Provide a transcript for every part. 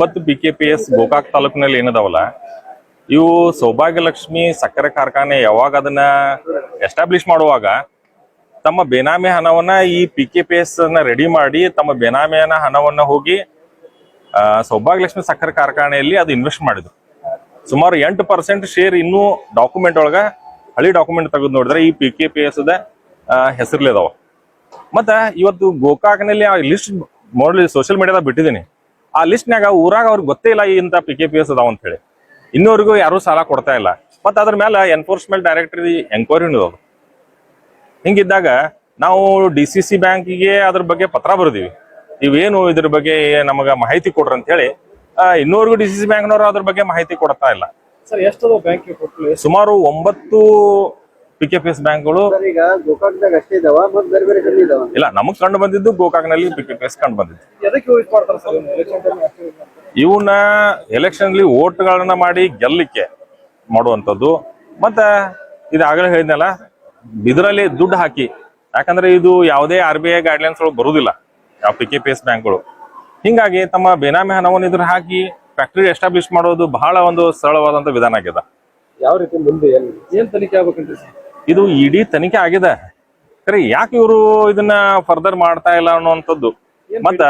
ಮತ್ತು B K P S Gokak ತಾಲೂಕಿನಲ್ಲಿ ಏನದಾವಲ್ಲ, ಇವು ಸೌಭಾಗ್ಯಲಕ್ಷ್ಮಿ ಸಕ್ಕರೆ ಕಾರ್ಖಾನೆ ಯಾವಾಗ ಅದನ್ನ ಎಸ್ಟಾಬ್ಲಿಷ್ ಮಾಡುವಾಗ ತಮ್ಮ ಬೇನಾಮಿ ಹಣವನ್ನ ಈ ಪಿ ಕೆ ಪಿ ಎಸ್ ಅನ್ನ ರೆಡಿ ಮಾಡಿ ತಮ್ಮ ಬೇನಾಮಿಯನ ಹಣವನ್ನ ಹೋಗಿ ಸೌಭಾಗ್ಯಲಕ್ಷ್ಮಿ ಸಕ್ಕರೆ ಕಾರ್ಖಾನೆಯಲ್ಲಿ ಅದು ಇನ್ವೆಸ್ಟ್ ಮಾಡಿದ್ರು. ಸುಮಾರು ಎಂಟು ಪರ್ಸೆಂಟ್ ಶೇರ್ ಇನ್ನೂ ಡಾಕ್ಯುಮೆಂಟ್ ಒಳಗ, ಹಳಿ ಡಾಕ್ಯುಮೆಂಟ್ ತೆಗೆದು ನೋಡಿದ್ರೆ ಈ ಪಿ ಕೆ ಪಿ ಎಸ್ ಹೆಸರ್ಲಿದಾವ. ಮತ್ತ ಇವತ್ತು ಗೋಕಾಕ್ನಲ್ಲಿ ಆ ಲಿಸ್ಟ್ ಮಾಡಲಿ ಸೋಷಿಯಲ್ ಮೀಡಿಯಾದಾಗ ಬಿಟ್ಟಿದ್ದೀನಿ. ಆ ಲಿಸ್ಟ್ನಾಗ ಊರಾಗ ಅವ್ರಿಗೆ ಗೊತ್ತೇ ಇಲ್ಲ ಇಂಥ ಪಿ ಕೆ ಪಿ ಎಸ್ ಅದಾವ ಅಂತ ಹೇಳಿ. ಇನ್ನೂವರೆಗೂ ಯಾರೂ ಸಾಲ ಕೊಡ್ತಾ ಇಲ್ಲ. ಮತ್ತ ಅದ್ರ ಮೇಲೆ ಎನ್ಫೋರ್ಸ್ಮೆಂಟ್ ಡೈರೆಕ್ಟರಿ ಎಂಕ್ವೈರಿ ಇದಾವ ಹಿಂಗಿದ್ದಾಗ ನಾವು ಡಿ ಸಿ ಸಿ ಬ್ಯಾಂಕಿಗೆ ಅದ್ರ ಬಗ್ಗೆ ಪತ್ರ ಬರೆದಿವಿ. ಇವೇನು ಇದ್ರ ಬಗ್ಗೆ ನಮಗ ಮಾಹಿತಿ ಕೊಡ್ರಿ ಅಂತ ಹೇಳಿ ಇನ್ನೂವರೆಗೂ ಡಿ ಸಿ ಸಿ ಬ್ಯಾಂಕ್ನವರು ಅದ್ರ ಬಗ್ಗೆ ಮಾಹಿತಿ ಕೊಡ್ತಾ ಇಲ್ಲ. ಸರ್ ಎಷ್ಟು ಬ್ಯಾಂಕ್ ಕೊಟ್ಟಲು ಸುಮಾರು ಒಂಬತ್ತು ಪಿ ಕೆ ಪಿ ಎಸ್ ಬ್ಯಾಂಕ್ಗಳು ಸರ್ ಈಗ ಗೋಕಾಕ್ದಾಗ ಅಷ್ಟೇ ಇದಾವ ಮತ್ ಬೇರೆ ಬೇರೆ ಕಡೆ ಇದಾವ? ಇಲ್ಲ ನಮಗ್ ಕಂಡು ಬಂದಿದ್ದು ಗೋಕಾಕ್ನಲ್ಲಿ ಪಿ ಕೆ ಪಿ ಎಸ್ ಕಂಡು ಬಂದಿದ್ದು. ಎದಕ್ಕೆ ಯೂಸ್ ಮಾಡ್ತಾರೆ ಸರ್ ಎಲೆಕ್ಷನ್ ಮಾಡ್ತಾರೆ. ಇವನ್ನ ಎಲೆಕ್ಷನ್ ಅಲ್ಲಿ ಓಟ್ಗಳನ್ನ ಮಾಡಿ ಗೆಲ್ಲಕ್ಕೆ ಮಾಡುವಂತದ್ದು ಮತ್ತ ಇದು ಆಗಲೇ ಹೇಳಿದ್ನಲ್ಲ ಇದರಲ್ಲಿ ದುಡ್ಡು ಹಾಕಿ. ಯಾಕಂದ್ರೆ ಇದು ಯಾವುದೇ ಆರ್ ಬಿ ಐ ಗೈಡ್ಲೈನ್ಸ್ ಒಳಗೆ ಬರುವುದಿಲ್ಲ ಯಾವ ಪಿ ಕೆ ಪಿ ಎಸ್ ಬ್ಯಾಂಕ್ಗಳು ಹಿಂಗಾಗಿ ತಮ್ಮ ಬೇನಾಮಿ ಹಣವನ್ನು ಇದ್ರ ಹಾಕಿ ಫ್ಯಾಕ್ಟರಿ ಎಸ್ಟಾಬ್ಲಿಷ್ ಮಾಡೋದು ಬಹಳ ಒಂದು ಸರಳವಾದಂತ ವಿಧಾನ ಆಗಿದೆ ಯಾವ ರೀತಿ ಮುಂದೆ ಏನ್ ತನಿಖೆ ಆಗ್ಬೇಕಂತ ಸರ್ ಇದು ಇಡೀ ತನಿಖೆ ಆಗಿದೆ. ಕರೆ ಯಾಕೆ ಇವರು ಇದನ್ನ ಫರ್ದರ್ ಮಾಡ್ತಾ ಇಲ್ಲ ಅನ್ನುವಂಥದ್ದು? ಮತ್ತ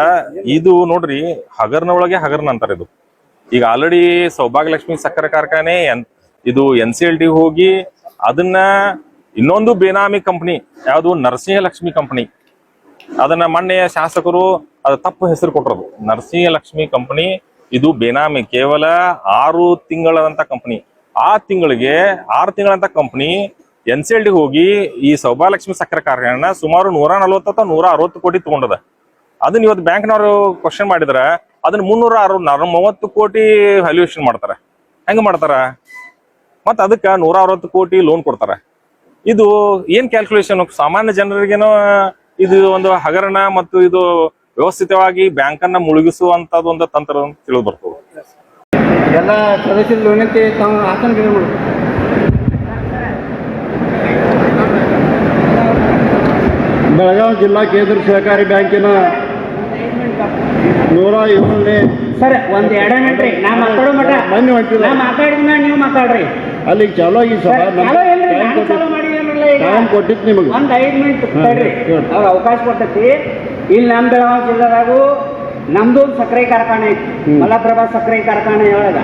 ಇದು ನೋಡ್ರಿ ಹಗರ್ನ ಒಳಗೆ ಹಗರ್ನ ಅಂತಾರೆ ಇದು. ಈಗ ಆಲ್ರೆಡಿ ಸೌಭಾಗ್ಯಲಕ್ಷ್ಮಿ ಸಕ್ಕರೆ ಕಾರ್ಖಾನೆ ಇದು ಎನ್ ಸಿ ಎಲ್ ಟಿ ಹೋಗಿ ಅದನ್ನ ಇನ್ನೊಂದು ಬೇನಾಮಿ ಕಂಪನಿ ಯಾವುದು ನರಸಿಂಹಲಕ್ಷ್ಮಿ ಕಂಪನಿ ಅದನ್ನ ಮಣ್ಣೆಯ ಶಾಸಕರು ಅದ ತಪ್ಪು ಹೆಸರು ಕೊಟ್ಟರು ನರಸಿಂಹಲಕ್ಷ್ಮಿ ಕಂಪನಿ ಇದು ಬೇನಾಮಿ ಕೇವಲ ಆರು ತಿಂಗಳಂತ ಕಂಪನಿ ಆ ತಿಂಗಳಿಗೆ ಆರು ತಿಂಗಳಂತ ಕಂಪನಿ ಎನ್ ಸಿ ಎಲ್ ಹೋಗಿ ಈ ಸೌಭಾಲಕ್ಷ್ಮಿ ಸಕ್ಕರೆ ಕಾರ್ಖಾನೆನ ಸುಮಾರು ನೂರ ನಲವತ್ತು ಅಥವಾ ನೂರ ಅರವತ್ತು ಕೋಟಿ ತಗೊಂಡದ. ಅದನ್ನ ಇವತ್ತು ಬ್ಯಾಂಕ್ನವರು ಕ್ವಶನ್ ಮಾಡಿದ್ರ, ಅದನ್ನ ಮುನ್ನೂರ ಅರವತ್ ನರ- ಮೂವತ್ತು ಕೋಟಿ ವ್ಯಾಲ್ಯೂಯೇಷನ್ ಮಾಡ್ತಾರ. ಹೆಂಗ ಮಾಡ್ತಾರ? ಮತ್ತ ಅದಕ್ಕ ನೂರ ಅರವತ್ತು ಕೋಟಿ ಲೋನ್ ಕೊಡ್ತಾರ. ಇದು ಏನ್ ಕ್ಯಾಲ್ಕುಲೇಷನ್ ಸಾಮಾನ್ಯ ಜನರಿಗೇನೋ ಇದು ಒಂದು ಹಗರಣ ಮತ್ತು ಇದು ವ್ಯವಸ್ಥಿತವಾಗಿ ಬ್ಯಾಂಕನ್ನ ಮುಳುಗಿಸುವಂತದ್ದು ಒಂದು ತಂತ್ರ ತಿಳಿದು ಬರ್ತದೆ. ಎಲ್ಲ ಸದಸ್ಯರ ಬೆಳಗಾವಿ ಜಿಲ್ಲಾ ಕೇಂದ್ರ ಸಹಕಾರಿ ಬ್ಯಾಂಕಿನ ನೂರ ಏಳನೇ ಸರ್ ಒಂದ್ ಎರಡೇ ಮಿನಿಟ್ ರೀ ನಾ ಮಾತಾಡೋ ಮಟ ಮೊನ್ನೆ ಹೊಂಟಿಲ್ಲ. ನಾ ನೀವು ಮಾತಾಡ್ರಿ ಅಲ್ಲಿ ಚಾಲೋ ಈ ಸಭಾ ಚಾಲೋ ಏನ್ರಿ? ನಾನ್ ಚಾಲೋ ಮಾಡಿದೇನಲ್ಲ ಈಗ? ಟೈಮ್ ಕೊಟ್ಟಿತ್ತು ನಿಮಗೆ ಒಂದ್ ಐದ್ ಮಿನಿಟ್ ತಡ್ರಿ ಅವ್ರ ಅವಕಾಶ ಕೊಟ್ಟೈತಿ ಇಲ್ಲಿ ನಮ್ ಬೆಳಗಾವಿ ಜಿಲ್ಲಾದಾಗು ನಮ್ದು ಒಂದು ಸಕ್ಕರೆ ಕಾರ್ಖಾನೆ ಐತಿ. ಮಲಪ್ರಭಾ ಸಕ್ಕರೆ ಕಾರ್ಖಾನೆ ಒಳಗ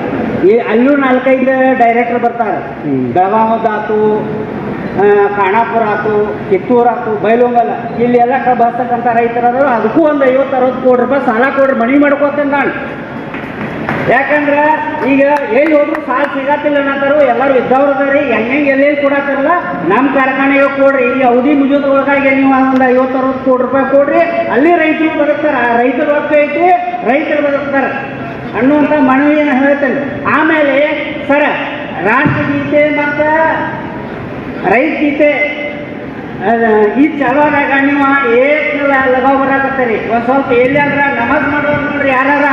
ಈ ಅಲ್ಲೂ ನಾಲ್ಕೈದು ಡೈರೆಕ್ಟರ್ ಬರ್ತಾರೆ ಹ್ಮ್. ಬೆಳಗಾವದ್ ಆಯ್ತು ಆ, ಆಯ್ತು ಬೈಲೊಂಗಲ್ಲ ಕಿತ್ತೂರ್ ಇಲ್ಲಿ ಎಲ್ಲ ಬರ್ತಕ್ಕಂಥ ರೈತರಾದ್ರು ಅದಕ್ಕೂ ಒಂದು ಐವತ್ತು ಅರವತ್ತು ಕೋಟಿ ರೂಪಾಯಿ ಸಾಲ ಕೊಡ್ರಿ ಮನಿ ಮಾಡ್ಕೋತೇನೆ ನಾನು. ಯಾಕಂದ್ರೆ ಈಗ ಎಲ್ಲಿ ಹೋದ್ರು ಸಾಲ ಸಿಗತ್ತಿಲ್ಲ ಅನ್ನತ್ತಾರು ಎಲ್ಲರೂ ಇದ್ದವ್ರು ಅದಾರಿ. ಹೆಂಗೆ ಎಲ್ಲೆಲ್ಲಿ ಕೊಡತ್ತಾರಲ್ಲ ನಮ್ಮ ಕಾರ್ಖಾನೆಗೆ ಕೊಡ್ರಿ. ಈ ಅವಧಿ ಮುಗಿಯೋದ್ರೊಳಗಾಗಿ ನೀವು ಒಂದು ಐವತ್ತು ಅರವತ್ತು ಕೋಟಿ ರೂಪಾಯಿ ಕೊಡ್ರಿ. ಅಲ್ಲಿ ರೈತರು ಬದುಕ್ತಾರೆ. ಆ ರೈತರ ರೊಕ್ಕ ಐತಿ ರೈತರು ಬದುಕ್ತಾರೆ. ಅನ್ನುವಂಥ ಮನವಿಯನ್ನು ಹೇಳ್ತೇನೆ. ಆಮೇಲೆ ಸರ ರಾಷ್ಟ್ರಗೀತೆ ಮತ್ತು ರೈತ ಗೀತೆ ಈ ಚಲೋದಾಗ ನೀವು ಏನು ಲಗಾವ್ ಬರಾಕತ್ತೀರಿ. ಒಂದು ಸ್ವಲ್ಪ ಎಲ್ಲಾದ್ರ ನಮಾಜ್ ಮಾಡೋದು ನೋಡ್ರಿ ಯಾರಾರ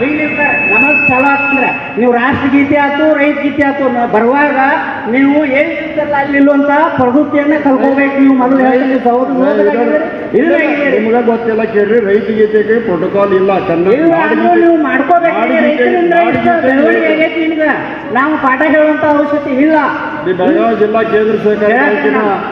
ಬೀಳಿರ್ತಾರೆ ನಮಾಜ್ ಚಲೋ ಆಗ್ತಂದ್ರೆ ನೀವು ರಾಷ್ಟ್ರಗೀತೆ ಆಯ್ತು ರೈತ ಗೀತೆ ಆಯ್ತು ಬರುವಾಗ ನೀವು ಏನಿರ್ತಾರಲ್ಲ ಇರ್ತಾರಲ್ಲ ಅಲ್ಲಿ ನಿಲ್ಲುವಂತ ಪ್ರವೃತ್ತಿಯನ್ನ ಕಲ್ಕೋಬೇಕು ನೀವು ಮೊದಲು ಇಲ್ಲ ನಿಮ್ಗೆ ಗೊತ್ತಿಲ್ಲ ಕೇಳ್ರಿ ರೈತ ಗೀತೆಗೆ ಪ್ರೋಟೋಕಾಲ್ ಇಲ್ಲ ನೀವು ಮಾಡ್ಕೋಬೇಕು ನಾವು ಪಾಠ ಹೇಳುವಂತ ಅವಶ್ಯಕತೆ ಇಲ್ಲ. ಈ ಬೆಳಗಾವಿ ಜಿಲ್ಲಾ ಕೇಂದ್ರ ಸಹಕಾರಿ ಹೇಳ್ತೀನಿ ಬ್ಯಾಂಕಿನ ನಾನು.